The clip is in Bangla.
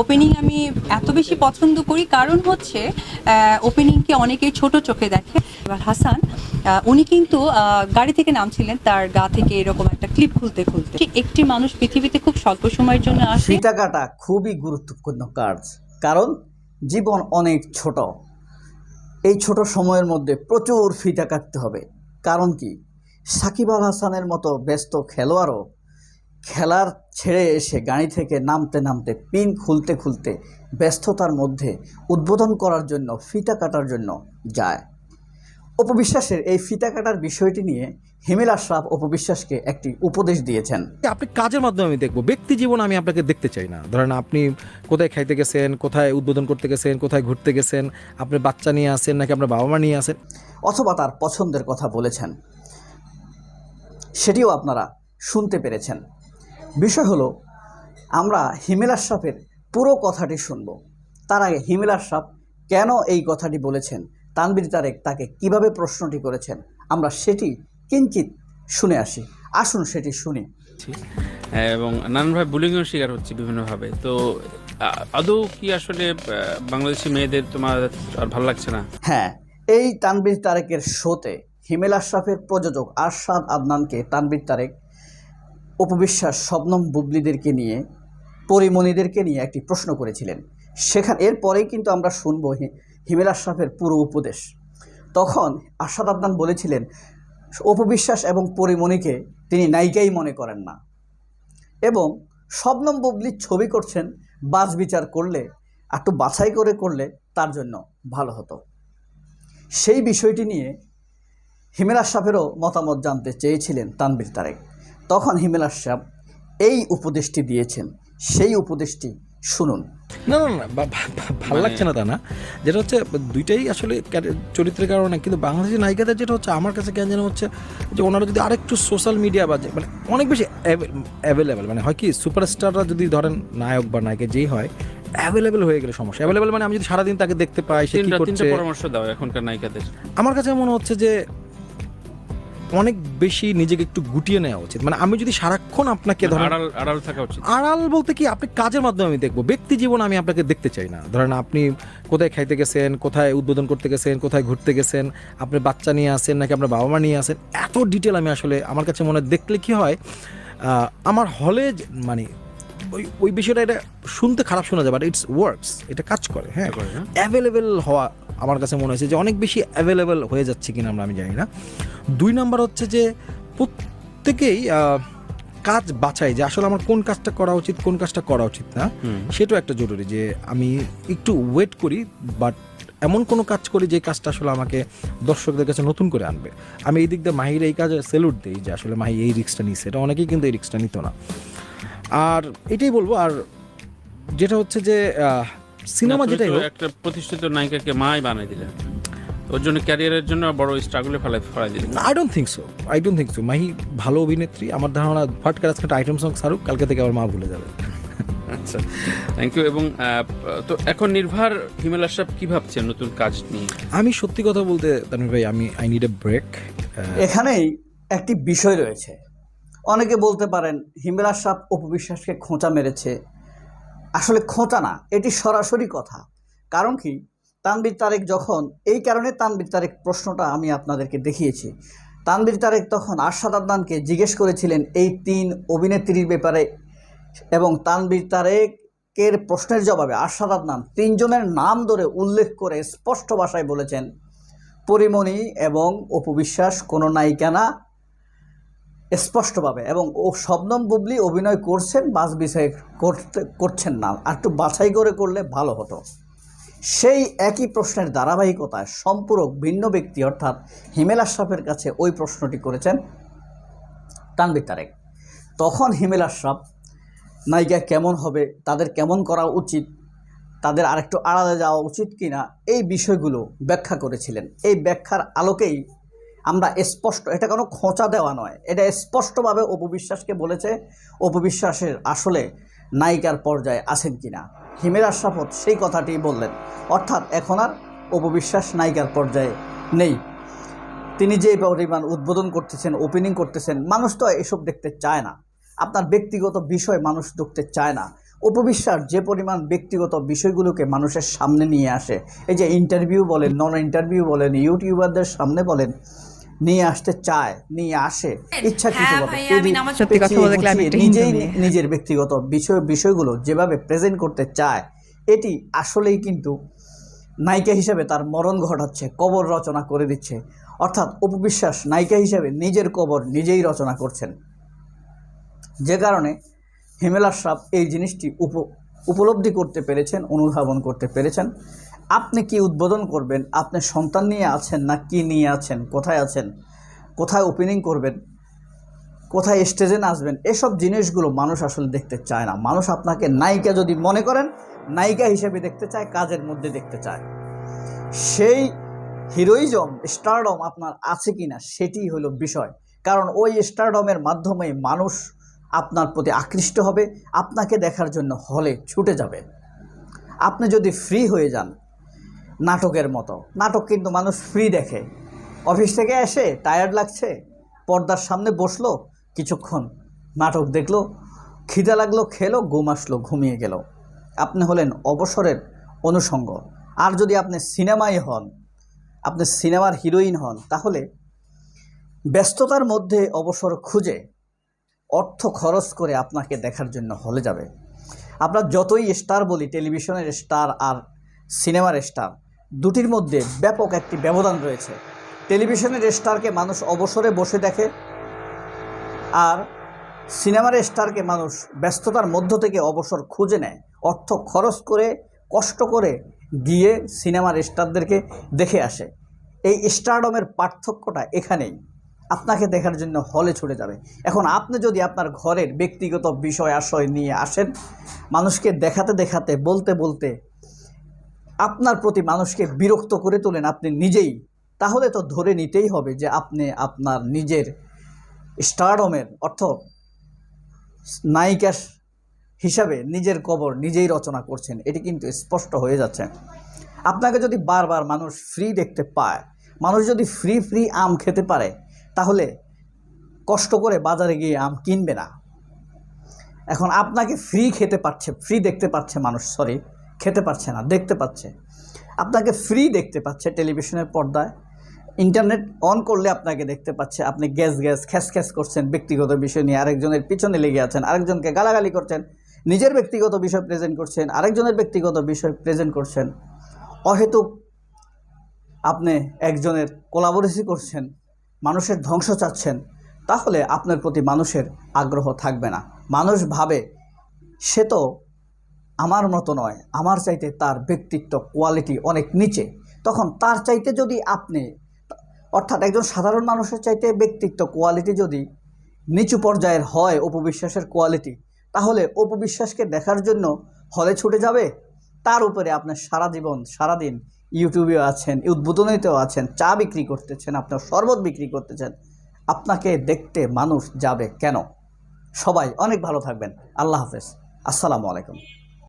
ওপেনিং আমি এত বেশি পছন্দ করি, কারণ হচ্ছে ওপেনিংকে অনেকেই ছোট চোখে দেখে। এবার হাসান উনি কিন্তু গাড়ি থেকে নামছিলেন, তার গা থেকে এরকম একটা ক্লিপ খুলতে খুলতে। একটি মানুষ পৃথিবীতে খুব স্বল্প সময়ের জন্য আসে। কাটা খুবই গুরুত্বপূর্ণ কাজ, কারণ জীবন অনেক ছোট। এই ছোট সময়ের মধ্যে প্রচুর ফিতা কাটতে হবে। কারণ কি? সাকিব আল হাসানের মতো ব্যস্ত খেলোয়াড়ও খেলার ছেড়ে এসে গাড়ি থেকে নামতে নামতে পিন খুলতে খুলতে ব্যস্ততার মধ্যে উদ্বোধন করার জন্য ফিতা কাটার জন্য যায়। অপবিশ্বাসের এই ফিতা কাটার বিষয়টি নিয়ে হিমেল আশরাফ অপবিশ্বাসকে একটি উপদেশ দিয়েছেন। আপনি কাজের মাধ্যমে আমি দেখব ব্যক্তি জীবন আমি আপনাকে দেখতে চাই না। ধরেন আপনি কোথায় খাইতে গেছেন কোথায় উদ্বোধন করতে গেছেন কোথায় ঘুরতে গেছেন আপনি বাচ্চা নিয়ে আসেন নাকি আপনার বাবা মা নিয়ে আসেন? অথবা তার পছন্দের কথা বলেছেন সেটিও আপনারা শুনতে পেরেছেন। বিষয় হলো আমরা হিমেল আশরাফের পুরো কথাটি শুনব। তার আগে হিমেল আশরাফ কেন এই কথাটি বলেছেন? তানবির তারেক তাকে কীভাবে প্রশ্নটি করেছেন? আমরা সেটি কিঞ্চিত শুনে আসি। আসুন সেটি শুনি। এবং নানানভাবে বুলিংয়ের শিকার হচ্ছে বিভিন্নভাবে। তো আদৌ কি আসলে বাংলাদেশি মেয়েদের তোমার আর ভালো লাগছে না? হ্যাঁ এই তানবির তারেকের শোতে হিমেল আশরাফের প্রযোজক আরশাদ আদনানকে তানবির তারেক উপবিশ্বাস শবনম বুবলিদেরকে নিয়ে, পরিমণিদেরকে নিয়ে একটি প্রশ্ন করেছিলেন। সেখান, এরপরেই কিন্তু আমরা শুনব হিমেল আশরাফের পুরো উপদেশ। তখন আরশাদ আদনান বলেছিলেন, উপবিশ্বাস এবং পরিমণিকে তিনি নায়িকাই মনে করেন না। এবং শবনম বুবলির ছবি করছেন বাস বিচার করলে, একটু বাছাই করে করলে তার জন্য ভালো হতো। সেই বিষয়টি নিয়ে হিমেল আশরাফেরও মতামত জানতে চেয়েছিলেন তানবির তারেক। তখন হিমেল আশরাফ এই উপদেশটি দিয়েছেন সেই উপদেশটি শুনুন। না না না ভালো মানে- লাগছে না তা না। যেটা হচ্ছে দুইটাই আসলে চরিত্রের কারণে কিন্তু বাংলাদেশি নায়িকাদের যেটা হচ্ছে আমার কাছে কেন যেন হচ্ছে যে ওনারা যদি আরেকটু সোশ্যাল মিডিয়া বা মানে অনেক বেশি অ্যাভেলেবেল মানে হয় কি সুপারস্টাররা যদি ধরেন নায়ক বা নায়িকা যেই হয় অ্যাভেলেবেল হয়ে গেলে সমস্যা। অ্যাভেলেবেল মানে আমি যদি সারাদিন তাকে দেখতে পাই সে কি করছে? পরামর্শ দাও এখনকার নায়িকাদের। আমার কাছে মনে হচ্ছে যে অনেক বেশি নিজেকে একটু গুটিয়ে নেওয়া উচিত। মানে আমি যদি সারাক্ষণ আপনাকে ধরেন আড়াল আড়াল থাকা উচিত। আড়াল বলতে কি আপনি কাজের মাধ্যমে আমি দেখব ব্যক্তি জীবন আমি আপনাকে দেখতে চাই না। ধরেন আপনি কোথায় খাইতে গেছেন কোথায় উদ্বোধন করতে গেছেন কোথায় ঘুরতে গেছেন আপনি বাচ্চা নিয়ে আসেন নাকি আপনার বাবা মা নিয়ে আসেন এত ডিটেল আমি আসলে আমার কাছে মনে হয় দেখলে কি হয় আমার হলে মানে ওই ওই বিষয়টা এটা শুনতে খারাপ শোনা যায় বাট ইটস ওয়ার্কস এটা কাজ করে, হ্যাঁ? অ্যাভেলেবেল হওয়া আমার কাছে মনে হয়েছে যে অনেক বেশি অ্যাভেলেবেল হয়ে যাচ্ছে কিনা আমরা আমি জানি না। দুই নাম্বার হচ্ছে যে প্রত্যেকেই কাজ বাছাই যে আসলে আমার কোন কাজটা করা উচিত কোন কাজটা করা উচিত না সেটাও একটা জরুরি যে আমি একটু ওয়েট করি বাট এমন কোনো কাজ করি যে কাজটা আসলে আমাকে দর্শকদের কাছে নতুন করে আনবে। আমি এই দিক দিয়ে মাহির এই কাজে সেলুট দিই যে আসলে মাহি এই রিক্সটা নিচ্ছে এটা অনেকেই কিন্তু এই রিক্সটা নিত না। আর এটাই বলব আর যেটা হচ্ছে যে সিনেমা যেটাই একটা প্রতিষ্ঠিত নায়িকাকে মাই বানাই দিলেন। ওর জন্য ক্যারিয়ারের জন্য বড় স্ট্রাগলে ফেলাই ফেলাই দিলেন I don't think so I don't think so Mahi ভালো অভিনেত্রী আমার ধারণা ফাটকার আজকে একটা আইটেম সং সারুক কালকে থেকে আমার মা ভুলে যাবে। আচ্ছা থ্যাংক ইউ এবং তো এখন নির্ভর হিমেল আশরাফ কি ভাবছেন নতুন কাজ নিয়ে? আমি সত্যি কথা বলতে তানভীর ভাই আমি আই নিড এ ব্রেক এখানেই একটি বিষয় রয়েছে। অনেকে বলতে পারেন হিমেল আশরাফ অপবিশ্বাসকে খোঁচা মেরেছে। আসলে খোঁচা না এটি সরাসরি কথা। কারণ কি? তানবির তারেক যখন, এই কারণে তানবির তারেক প্রশ্নটা আমি আপনাদেরকে দেখিয়েছি। তানবির তারেক তখন আরশাদ আদনানকে জিজ্ঞেস করেছিলেন এই তিন অভিনেত্রীর ব্যাপারে এবং তানবির তারেকের প্রশ্নের জবাবে আরশাদ আদনান তিনজনের নাম ধরে উল্লেখ করে স্পষ্ট ভাষায় বলেছেন, পরিমণি এবং অপবিশ্বাস কোনো নায়িকা না। স্পষ্টভাবে এবং ও শবনম বুবলি অভিনয় করছেন, বাস বিষয় করতে করছেন না। আর একটু বাছাই করে করলে ভালো হতো। সেই একই প্রশ্নের ধারাবাহিকতায় সম্পূরক ভিন্ন ব্যক্তি অর্থাৎ হিমেল আশরাফের কাছে ওই প্রশ্নটি করেছেন তানবির তারেক। তখন হিমেল আশরাফ, নায়িকা কেমন হবে? তাদের কেমন করা উচিত? তাদের আরেকটু আড়ালে যাওয়া উচিত কিনা? এই বিষয়গুলো ব্যাখ্যা করেছিলেন। এই ব্যাখ্যার আলোকেই আমরা স্পষ্ট, এটা কোনো খোঁচা দেওয়া নয়। এটা স্পষ্টভাবে অপবিশ্বাসকে বলেছে। অপবিশ্বাসের আসলে নায়িকার পর্যায়ে আছেন কিনা? হিমের আশরাফত সেই কথাটি বললেন। অর্থাৎ এখন আর অপবিশ্বাস নায়িকার পর্যায়ে নেই। তিনি যে পরিমাণ উদ্বোধন করতেছেন ওপেনিং করতেছেন, মানুষ তো এসব দেখতে চায় না। আপনার ব্যক্তিগত বিষয় মানুষ দেখতে চায় না। উপবিশ্বাস যে পরিমাণ ব্যক্তিগত বিষয়গুলোকে মানুষের সামনে নিয়ে আসে, এই যে ইন্টারভিউ বলেন নন ইন্টারভিউ বলেন, ইউটিউবারদের সামনে বলেন নিয়ে আসতে চায় নিয়ে আসে ইচ্ছাকৃতভাবে। গুছিয়ে একটা হিন্দু নিজেই নিজের ব্যক্তিগত বিষয় বিষয়গুলো যেভাবে প্রেজেন্ট করতে চায় এটি আসলেই কিন্তু নায়িকা হিসেবে তার মরণ ঘটাচ্ছে কবর রচনা করে দিচ্ছে। অর্থাৎ উপবিশ্বাস নায়িকা হিসেবে নিজের কবর নিজেই রচনা করছেন। যে কারণে হিমেল আশরাফ এই জিনিসটি উপ উপলব্ধি করতে পেরেছেন অনুধাবন করতে পেরেছেন। আপনি কি উদ্বোধন করবেন? আপনি সন্তান নিয়ে আছেন না কি নিয়ে আছেন? কোথায় আছেন? কোথায় ওপেনিং করবেন? কোথায় স্টেজে নাচবেন? এসব জিনিসগুলো মানুষ আসলে দেখতে চায় না। মানুষ আপনাকে নায়িকা যদি মনে করেন, নায়িকা হিসেবে দেখতে চায়, কাজের মধ্যে দেখতে চায়। সেই হিরোইজম স্টারডম আপনার আছে কি না সেটি হলো বিষয়। কারণ ওই স্টারডমের মাধ্যমে মানুষ আপনার প্রতি আকৃষ্ট হবে, আপনাকে দেখার জন্য হলে ছুটে যাবে। আপনি যদি ফ্রি হয়ে যান নাটকের মতো। নাটক কিন্তু মানুষ ফ্রি দেখে। অফিস থেকে এসে টায়ার্ড লাগছে, পর্দার সামনে বসল, কিছুক্ষণ নাটক দেখল, খিদে লাগল, খেলো, ঘুম আসলো, ঘুমিয়ে গেল। আপনি হলেন অবসরের অনুষঙ্গ। আর যদি আপনি সিনেমাই হন, আপনি সিনেমার হিরোইন হন, তাহলে ব্যস্ততার মধ্যে অবসর খুঁজে অর্থ খরচ করে আপনাকে দেখার জন্য হলে যাবে। আমরা যতই স্টার বলি টেলিভিশনের স্টার আর সিনেমার স্টার দুটির মধ্যে ব্যাপক একটি ব্যবধান রয়েছে। টেলিভিশনের স্টারকে মানুষ অবসরে বসে দেখে আর সিনেমার স্টারকে মানুষ ব্যস্ততার মধ্য থেকে অবসর খুঁজে নেয়। অর্থ খরচ করে, কষ্ট করে গিয়ে সিনেমার স্টারদেরকে দেখে আসে। এই স্টারডমের পার্থক্যটা এখানেই। আপনাকে দেখার জন্য হলে ছুটে যাবে। এখন আপনি যদি আপনার ঘরের ব্যক্তিগত বিষয় আশয় নিয়ে আসেন, মানুষকে দেখাতে দেখাতে, বলতে বলতে আপনার প্রতি মানুষকে বিরক্ত করে তোলেন আপনি নিজেই, তাহলে তো ধরে নিতেই হবে যে আপনি আপনার নিজের স্টারডমের অর্থ নায়িকা হিসাবে নিজের কবর নিজেই রচনা করছেন। এটি কিন্তু স্পষ্ট হয়ে যাচ্ছে। আপনাকে যদি বারবার মানুষ ফ্রি দেখতে পায়, মানুষ যদি ফ্রি ফ্রি আম খেতে পারে, তাহলে কষ্ট করে বাজারে গিয়ে আম কিনবে না। এখন আপনাকে ফ্রি খেতে পারছে ফ্রি দেখতে পাচ্ছে মানুষ সরি খেতে পারছে না, দেখতে পাচ্ছে। আপনাকে ফ্রি দেখতে পাচ্ছে টেলিভিশনের পর্দায়। ইন্টারনেট অন করলে আপনাকে দেখতে পাচ্ছে। আপনি গ্যাস গ্যাস খ্যাস খ্যাস করছেন ব্যক্তিগত বিষয় নিয়ে। আরেকজনের পিছনে লেগে আছেন, আরেকজনকে গালাগালি করছেন, নিজের ব্যক্তিগত বিষয় প্রেজেন্ট করছেন, আরেকজনের ব্যক্তিগত বিষয় প্রেজেন্ট করছেন। অহেতুক আপনি একজনের কোলাবোরেসি করছেন, মানুষের ধ্বংস চাচ্ছেন, তাহলে আপনার প্রতি মানুষের আগ্রহ থাকবে না। মানুষ ভাবে, সে তো আমার মতো নয়, আমার চাইতে তার ব্যক্তিত্ব কোয়ালিটি অনেক নিচে। তখন তার চাইতে যদি আপনি, অর্থাৎ একজন সাধারণ মানুষের চাইতে ব্যক্তিত্ব কোয়ালিটি যদি নিচু পর্যায়ের হয় অপবিশ্বাসের কোয়ালিটি তাহলে অপবিশ্বাসকে দেখার জন্য হলে ছুটে যাবে। তার উপরে আপনার সারা জীবন, সারাদিন ইউটিউবেও আছেন, উদ্বোধনীতেও আছেন, চা বিক্রি করতেছেন, আপনার শরবত বিক্রি করতেছেন, আপনাকে দেখতে মানুষ যাবে কেন? সবাই অনেক ভালো থাকবেন। আল্লাহ হাফেজ। আসসালামু আলাইকুম।